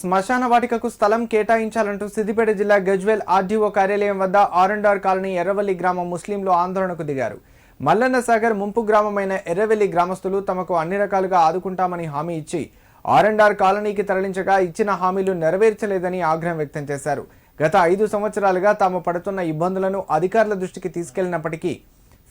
శ్మశాన వాటికకు స్థలం కేటాయించాలంటూ సిద్దిపేట జిల్లా గజ్వేల్ ఆర్డీఓ కార్యాలయం వద్ద ఆరండార్ కాలనీ ఎర్రవల్లి గ్రామం ముస్లింలు ఆందోళనకు దిగారు. మల్లన్న సాగర్ ముంపు గ్రామమైన ఎర్రవెల్లి గ్రామస్తులు తమకు అన్ని రకాలుగా ఆదుకుంటామని హామీ ఇచ్చి ఆరండార్ కాలనీకి తరలించగా ఇచ్చిన హామీలు నెరవేర్చలేదని ఆగ్రహం వ్యక్తం చేశారు. గత ఐదు సంవత్సరాలుగా తాము పడుతున్న ఇబ్బందులను అధికారుల దృష్టికి తీసుకెళ్ళినప్పటికీ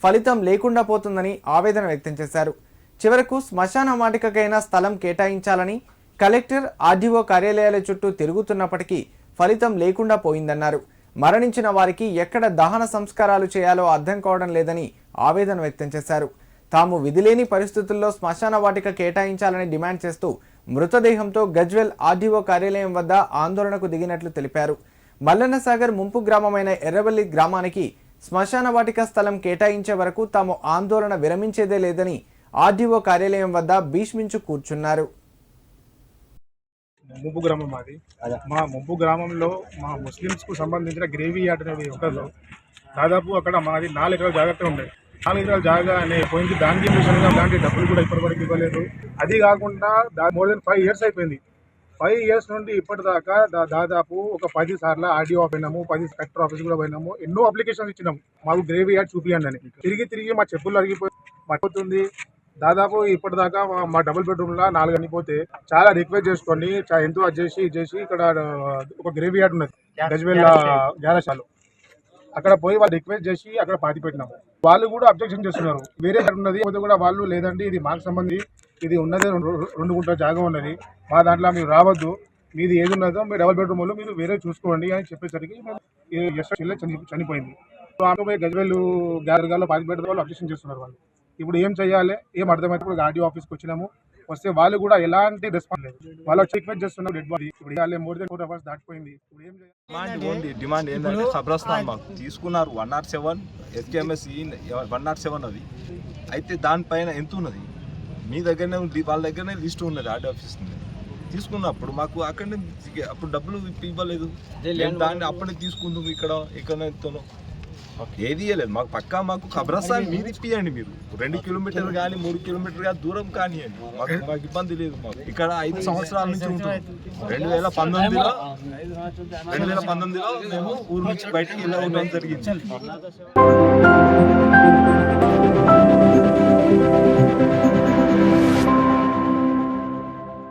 ఫలితం లేకుండా పోతుందని ఆవేదన వ్యక్తం చేశారు. చివరకు శ్మశాన వాటికకైనా స్థలం కేటాయించాలని కలెక్టర్ ఆర్డీఓ కార్యాలయాల చుట్టూ తిరుగుతున్నప్పటికీ ఫలితం లేకుండా పోయిందన్నారు. మరణించిన వారికి ఎక్కడ దహన సంస్కారాలు చేయాలో అర్థం కావడం లేదని ఆవేదన వ్యక్తం చేశారు. తాము విధిలేని పరిస్థితుల్లో శ్మశాన వాటిక కేటాయించాలని డిమాండ్ చేస్తూ మృతదేహంతో గజ్వెల్ ఆర్డీఓ కార్యాలయం వద్ద ఆందోళనకు దిగినట్లు తెలిపారు. మల్లన్నసాగర్ ముంపు గ్రామమైన ఎర్రవల్లి గ్రామానికి శ్మశాన వాటిక స్థలం కేటాయించే వరకు తాము ఆందోళన విరమించేదే లేదని ఆర్డీఓ కార్యాలయం వద్ద భీష్మించు కూర్చున్నారు. ముంపు గ్రామం మాది మా ముంపు గ్రామంలో మా ముస్లిమ్స్కు సంబంధించిన గ్రేవీ యార్డ్ అనేది ఉంటుందో దాదాపు అక్కడ మాది నాలుగు ఎకరాల జాగ్రత్త ఉన్నాయి నాలుగు ఎకరాల జాగా అనే పోయింది. దానికి మిషన్గా దానికి డబ్బులు కూడా ఇప్పటివరకు ఇవ్వలేదు. అది కాకుండా మోర్ దెన్ ఫైవ్ ఇయర్స్ అయిపోయింది. ఫైవ్ ఇయర్స్ నుండి ఇప్పటిదాకా దా- దాదాపు ఒక పది సార్లు ఆర్డీఓ పోయినాము. పది కలెక్టర్ ఆఫీస్ కూడా పోయినాము. ఎన్నో అప్లికేషన్స్ ఇచ్చినాము మాకు గ్రేవీ యార్డ్ చూపియండి అని. తిరిగి తిరిగి మా చెప్పులు అరిగిపోయి మట్టుతుంది దాదాపు ఇప్పటిదాకా మా- మా డబుల్ బెడ్రూమ్ లా నాలుగు అనిపోతే చాలా రిక్వెస్ట్ చేసుకోండి చా- ఎంతో అది చేసి ఇది చేసి ఇక్కడ ఒక గ్రేవీ యార్డ్ ఉన్నది గజ్వేల్ గ్యారశాలు అక్కడ పోయి వాళ్ళు రిక్వెస్ట్ చేసి అక్కడ పాతి పెట్టినాము వాళ్ళు కూడా అబ్జెక్షన్ చేస్తున్నారు వేరే ఉన్నది కూడా వాళ్ళు లేదండి ఇది మాకు సంబంధించి ఇది ఉన్నది రెండు రెండు గుంటల జాగా ఉన్నది మా దాంట్లో మీరు రావద్దు మీది ఏది ఉన్నదో మీరు డబుల్ బెడ్రూమ్లో మీరు వేరే చూసుకోండి అని చెప్పేసరికి మేము ఈ ఎస్ చెల్లె చని- చనిపోయింది సో ఆమె పోయి గజ్వేల్ గ్యారగాలో పాతి పెట్టడం వాళ్ళు అబ్జెక్షన్ చేస్తున్నారు వాళ్ళు ఇప్పుడు ఏం చేయాలి? ఏం అర్థమైతే ఇప్పుడు ఆర్డీఓ ఆఫీస్కి వచ్చినాము. వస్తే వాళ్ళు కూడా ఎలాంటి రెస్పాన్స్ లేదు. వాళ్ళు వచ్చి రిక్వెస్ట్ చేస్తున్నారు డెడ్ బాడీ ఇప్పుడు ఇవాళ మోర్ దెన్ ఫోర్ అవర్స్ దాటిపోయింది. ఇప్పుడు ఏం చేయాలి? డిమాండ్ ఉంది డిమాండ్ ఏంటంటే మాకు. తీసుకున్నారు one naught seven HKMS one naught seven అది. అయితే దానిపైన ఎంత ఉన్నది? మీ దగ్గరనే ఉంది వాళ్ళ దగ్గరనే లిస్ట్ ఉన్నది ఆర్డీ ఆఫీస్ తీసుకున్నప్పుడు మాకు అక్కడనే అప్పుడు డబ్బులు ఇవ్వలేదు. దాన్ని అప్పుడే తీసుకుందాం ఇక్కడ ఇక్కడ ఎంతనో. ఏది ఇవ్వలేదు మాకు పక్కా మాకు ఖబరస్థాన్ మీరు ఇప్పియండి మీరు. రెండు కిలోమీటర్ కానీ మూడు కిలోమీటర్ కానీ దూరం కానివ్వండి మాకు మాకు ఇబ్బంది లేదు మాకు. ఇక్కడ ఐదు సంవత్సరాల నుంచి ఉంటుంది రెండు వేల పంతొమ్మిదిలో రెండు వేల పంతొమ్మిదిలో మేము ఊరు నుంచి బయటికి వెళ్ళడం జరిగింది.